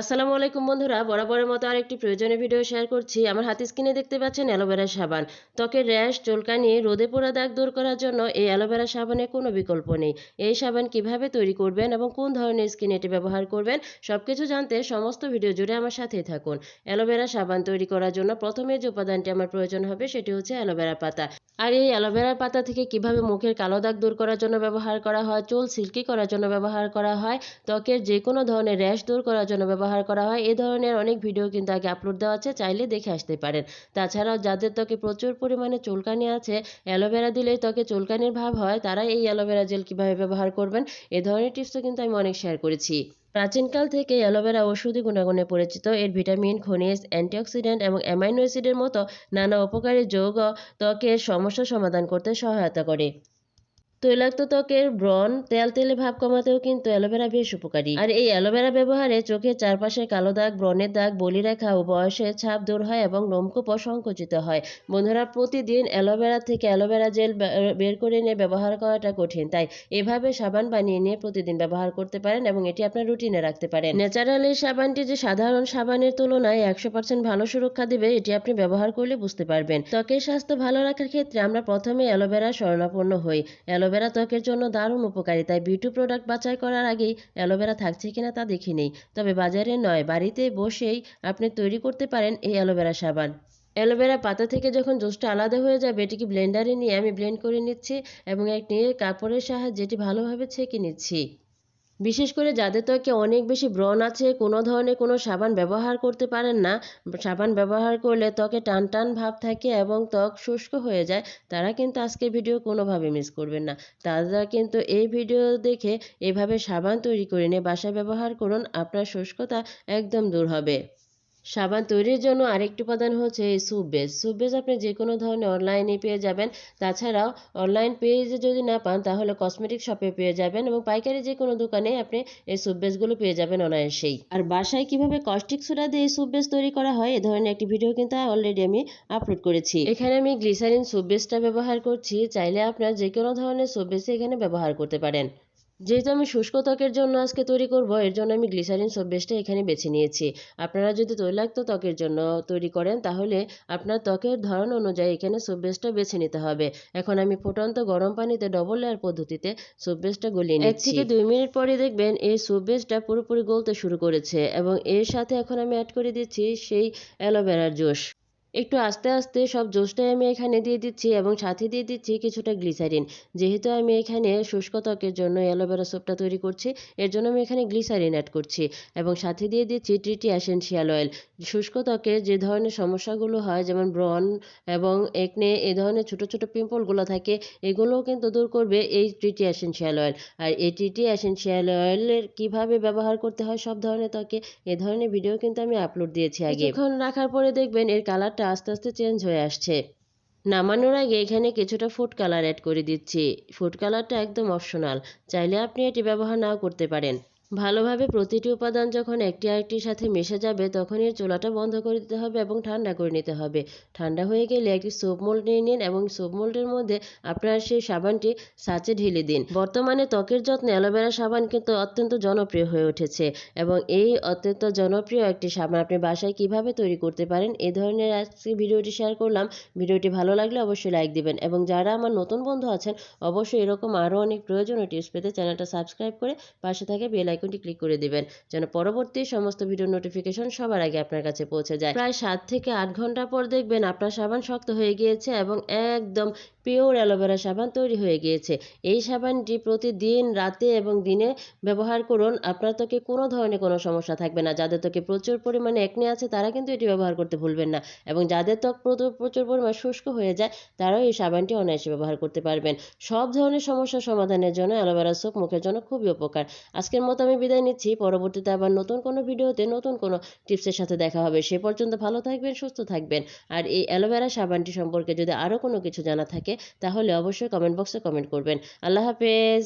আসসালামু আলাইকুম বন্ধুরা, বরাবরের মতো আরেকটি প্রয়োজনীয় ভিডিও শেয়ার করছি। আমার হাতে স্ক্রিনে দেখতে পাচ্ছেন অ্যালোভেরা সাবান। ত্বকের র্যাশ, চুলকানি, রোদে পোড়া দাগ দূর করার জন্য এই অ্যালোভেরা সাবানের কোনো বিকল্প নেই। এই সাবান কীভাবে তৈরি করবেন এবং কোন ধরনের স্কিন এটি ব্যবহার করবেন সব কিছু জানতে সমস্ত ভিডিও জুড়ে আমার সাথেই থাকুন। অ্যালোভেরা সাবান তৈরি করার জন্য প্রথমে যে উপাদানটি আমার প্রয়োজন হবে, সেটি হচ্ছে অ্যালোভেরা পাতা। আর এই অ্যালোভেরার পাতা থেকে কীভাবে মুখের কালো দাগ দূর করার জন্য ব্যবহার করা হয়, চুল সিল্কি করার জন্য ব্যবহার করা হয়, ত্বকের যে কোনো ধরনের র্যাশ দূর করার জন্য ব্যবহার করা হয়। এই ধরনের অনেক ভিডিও কিন্তু আগে আপলোড দেওয়া আছে, চাইলে দেখে আসতে পারেন। তাছাড়াও যাদের ত্বকে প্রচুর পরিমাণে চুলকানি আছে, অ্যালোভেরা দিলেই ত্বকে চুলকানির ভাব হয় তারা এই অ্যালোভেরা জেল কীভাবে ব্যবহার করবেন, এ ধরনের টিপসও কিন্তু আমি অনেক শেয়ার করেছি। প্রাচীনকাল থেকে অ্যালোভেরা ওষুধি গুণাগুণে পরিচিত। এর ভিটামিন, খনিজ, অ্যান্টিঅক্সিডেন্ট এবং অ্যামাইনো অ্যাসিডের মতো নানা উপকারী যৌগ ত্বকের সমস্যা সমাধান করতে সহায়তা করে। তৈলাক্ত ত্বকের ব্রণ, তেল তেলে ভাব কমাতেও কিন্তু অ্যালোভেরা বেশ উপকারী। আর এই অ্যালোভেরা ব্যবহারে চোখের চারপাশে কালো দাগ, ব্রণের দাগ বলিরেখা ও বয়সের ছাপ দূর হয় এবং লোমকূপও সংকুচিত হয়। বন্ধুরা, প্রতিদিন অ্যালোভেরা থেকে অ্যালোভেরা জেল বের করে নিয়ে ব্যবহার করাটা কঠিন। তাই এভাবে সাবান বানিয়ে নিয়ে প্রতিদিন ব্যবহার করতে পারেন এবং এটি আপনার রুটিনে রাখতে পারেন। ন্যাচারাল এই সাবানটি যে সাধারণ সাবানের তুলনায় একশো পার্সেন্ট ভালো সুরক্ষা দেবে, এটি আপনি ব্যবহার করলে বুঝতে পারবেন। ত্বকের স্বাস্থ্য ভালো রাখার ক্ষেত্রে আমরা প্রথমে অ্যালোভেরা শরণাপন্ন হই। অ্যালোভেরা ত্বকের জন্য দারুণ উপকারী, তাই বিউটি প্রোডাক্ট বাছাই করার আগেই অ্যালোভেরা থাকছে কিনা তা দেখে নেই। তবে বাজারে নয়, বাড়িতে বসেই আপনি তৈরি করতে পারেন এই অ্যালোভেরা সাবান। অ্যালোভেরা পাতা থেকে যখন জুসটা আলাদা হয়ে যাবে, এটিকে ব্লেন্ডারে নিয়ে আমি ব্লেন্ড করে নিচ্ছি এবং এক নিয়ে কাপড়ের সাহায্যে এটি ভালোভাবে ছেঁকে নিচ্ছি। বিশেষ করে যাদের ত্বকে অনেক বেশি ব্রণ আছে, কোনো ধরনের কোনো সাবান ব্যবহার করতে পারেন না। সাবান ব্যবহার করলে ত্বকে টান টান ভাব থাকে এবং ত্বক শুষ্ক হয়ে যায়। তারা কিন্তু আজকের ভিডিও কোনোভাবে মিস করবেন না। তারা কিন্তু এই ভিডিও দেখে এভাবে সাবান তৈরি করে নিয়ে বাসায় ব্যবহার করুন। আপনার শুষ্কতা একদম দূর হবে। সাবান তৈরির জন্য আরেকটি উপাদান হচ্ছে স্যুপ বেস স্যুপ বেস আপনি যে কোনো ধরনের অনলাইনে পেয়ে যাবেন। তাছাড়াও অনলাইন পেজে যদি না পান, তাহলে কসমেটিক শপে পেয়ে যাবেন এবং পাইকারি যে কোনো দোকানে আপনি এই স্যুপ বেসগুলো পেয়ে যাবেন অনায়াসেই। আর বাসায় কীভাবে কস্টিক সোডা দিয়ে এই বেস তৈরি করা হয়, এ ধরনের একটি ভিডিও কিন্তু অলরেডি আমি আপলোড করেছি। এখানে আমি গ্লিসারিন স্যুপ বেসটা ব্যবহার করছি। চাইলে আপনার যে কোনো ধরনের স্যুপ বেস এখানে ব্যবহার করতে পারেন। যেহেতু আমি শুষ্ক ত্বকের জন্য আজকে তৈরি করব এর জন্য আমি গ্লিসারিন সোপ বেসটা এখানে বেছে নিয়েছি। আপনারা যদি তৈলাক্ত ত্বকের জন্য তৈরি করেন তাহলে আপনার ত্বকের ধরন অনুযায়ী এখানে সোপ বেসটা বেছে নিতে হবে। এখন আমি ফুটন্ত গরম পানিতে ডবল লেয়ার পদ্ধতিতে সোপ বেসটা গলিয়ে নিচ্ছি। এক থেকে দুই মিনিট পরে দেখবেন এই সোপ বেসটা পুরোপুরি গলতে শুরু করেছে এবং এর সাথে এখন আমি অ্যাড করে দিচ্ছি সেই অ্যালোভেরার জুস একটু আস্তে আস্তে সব জোসটাই আমি এখানে দিয়ে দিচ্ছি এবং সাথে দিয়ে দিচ্ছি কিছুটা গ্লিসারিন। যেহেতু আমি এখানে শুষ্ক ত্বকের জন্য অ্যালোভেরা সোপটা তৈরি করছি, এর জন্য আমি এখানে গ্লিসারিন অ্যাড করছি এবং সাথে দিয়ে দিচ্ছি ট্রিটি অ্যাসেন্সিয়াল অয়েল শুষ্ক ত্বকে যে ধরনের সমস্যাগুলো হয়, যেমন ব্রণ এবং একনে এ ধরনের ছোট ছোট পিম্পলগুলো থাকে, এগুলোও কিন্তু দূর করবে এই ট্রিটি অ্যাসেন্সিয়াল অয়েল আর এই ট্রিটি অ্যাসেন্সিয়াল অয়েলের কীভাবে ব্যবহার করতে হয় সব ধরনের ত্বকে, এ ধরনের ভিডিও কিন্তু আমি আপলোড দিয়েছি আগে। এখন রাখার পরে দেখবেন এর কালার কালারটা আস্তে আস্তে চেঞ্জ হয়ে আসছে। নামানোর আগে এখানে কিছুটা ফুড কালার অ্যাড করে দিচ্ছি। ফুড কালারটা একদম অপশনাল চাইলে আপনি এটি ব্যবহার নাও করতে পারেন। ভালোভাবে প্রতিটি উপাদান যখন একটি আরেকটির সাথে মিশে যাবে তখন এর চুলাটা বন্ধ করে দিতে হবে এবং ঠান্ডা করে নিতে হবে। ঠান্ডা হয়ে গেলে একটি সোপ মোল্ড নিয়ে নিন এবং সোপ মোল্ডের মধ্যে আপনার সেই সাবানটি সাচে ঢেলে দিন। বর্তমানে ত্বকের যত্নে অ্যালোভেরা সাবান কিন্তু অত্যন্ত জনপ্রিয় হয়ে উঠেছে এবং এই অত্যন্ত জনপ্রিয় একটি সাবান আপনি বাসায় কীভাবে তৈরি করতে পারেন এই ধরনের আজকে ভিডিওটি শেয়ার করলাম। ভিডিওটি ভালো লাগলে অবশ্যই লাইক দিবেন এবং যারা আমার নতুন বন্ধু আছেন, অবশ্যই এরকম আরও অনেক প্রয়োজনীয় টিপস পেতে চ্যানেলটা সাবস্ক্রাইব করে পাশে থাকে বেল আইকনটি ক্লিক করে দিবেন, যেন পরবর্তী সমস্ত ভিডিও নোটিফিকেশন সবার আগে আপনার কাছে পৌঁছে যায়। প্রায় সাত থেকে আট ঘণ্টা পর দেখবেন আপনার সাবান শক্ত হয়ে গিয়েছে এবং একদম পিওর অ্যালোভেরা সাবান তৈরি হয়ে গিয়েছে। এই সাবানটি প্রতিদিন রাতে এবং দিনে ব্যবহার করুন। আপনার ত্বকে কোনো ধরনের কোনো সমস্যা থাকবে না। যাদের ত্বকে প্রচুর পরিমাণে একনে আছে, তারা কিন্তু এটি ব্যবহার করতে ভুলবেন না। এবং যাদের ত্বক প্রচুর পরিমাণ শুষ্ক হয়ে যায়, তারাও এই সাবানটি অনায়াসে ব্যবহার করতে পারবেন। সব ধরনের সমস্যা সমাধানের জন্য অ্যালোভেরা সোপ মুখের জন্য খুবই উপকার। আজকের মতো আমি বিদায় নিচ্ছি। পরবর্তীতে আবার নতুন কোনো ভিডিওতে নতুন কোনো টিপসের সাথে দেখা হবে। সে পর্যন্ত ভালো থাকবেন, সুস্থ থাকবেন। আর এই অ্যালোভেরা সাবানটি সম্পর্কে যদি আরও কোনো কিছু জানা থাকে তাহলে অবশ্যই কমেন্ট বক্সে কমেন্ট করবেন। আল্লাহ হাফেজ।